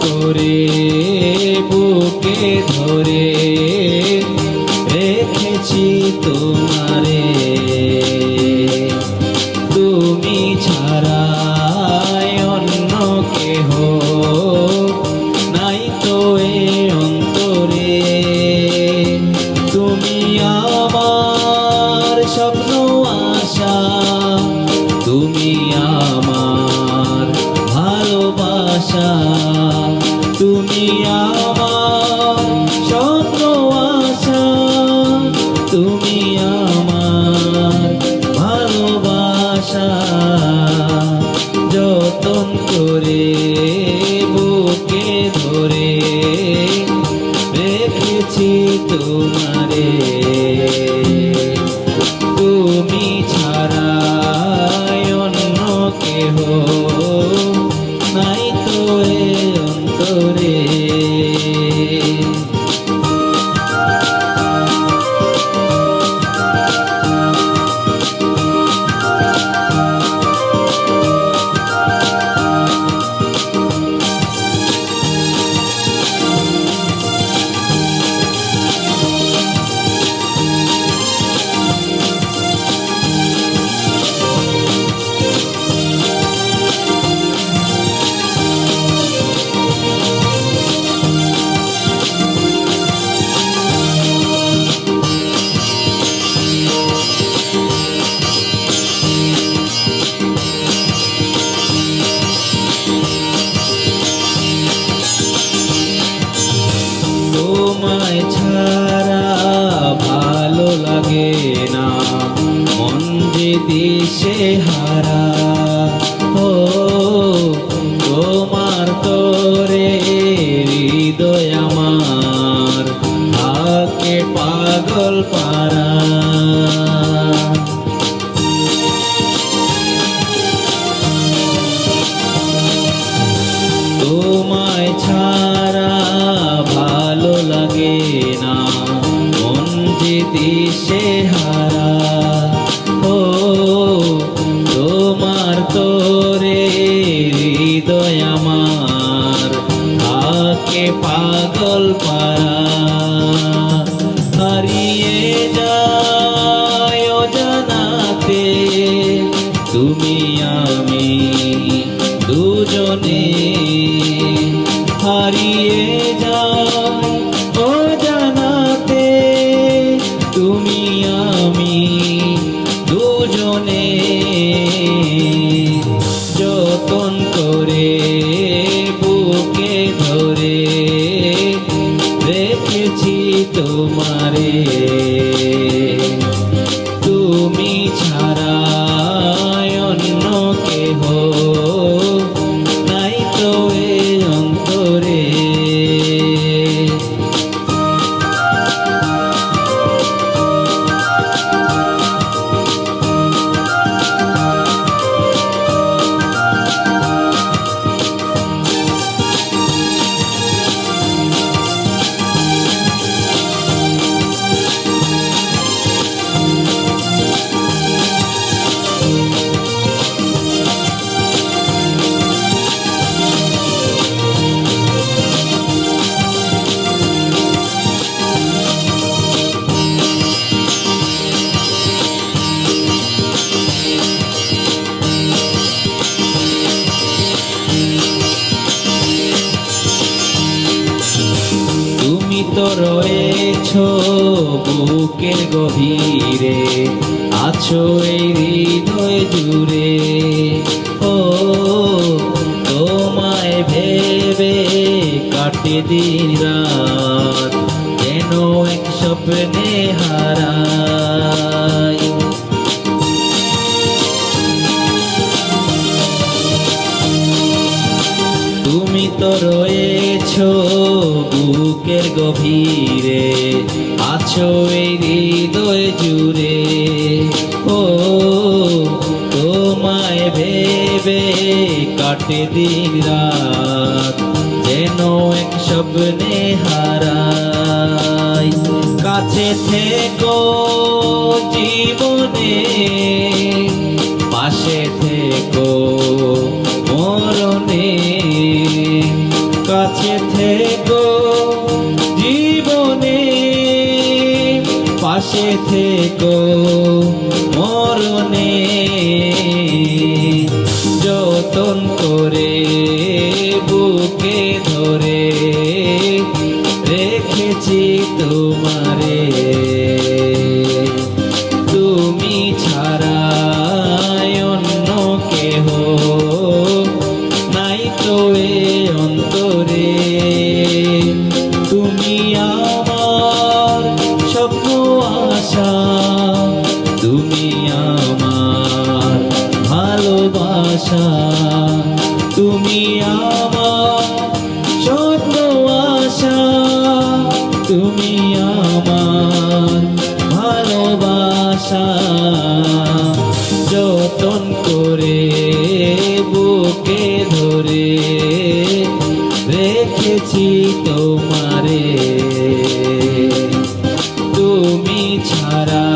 করে বুকে ধরে। যতন করে বুকে ধরে রেখেছি তোমারে। তুমি ছাড়া অন্য কেহ নাই তো এ অন্তরে। তোমায় ছাড়া ভালো লাগে না। মন যে দিশে হারা, ও তোমার তোরে হৃদয় আমার। থাকে পাগল পারা দিশে হারা। ও তোমার তোরে হৃদয় আমার। থাকে পাগল পারা হারিয়ে যায় তুমি রয়েছ বুকের গভীরে, আছো এই হৃদয় জুড়ে। ও, তোমায় ভেবে কাটে দিন রাত যেন এক স্বপ্নে তুমি তো রয়েছ বুকের গভীরে, আছো এই হৃদয় জুড়ে। ও, তোমায় ভেবে কাটে দিন রাত, যেন এক স্বপ্নে হারাই। কাছে থেকো জীবনে, পাশে থেকো। মরণে কাছে থেকো জীবনে পাশে থেকো মরণে। যতন করে বুকে ধরে রেখেছি তোমারে। আমার স্বপ্ন আশা তুমি আমার ভালোবাসা। তুমি আমার স্বপ্ন আশা তুমি Hara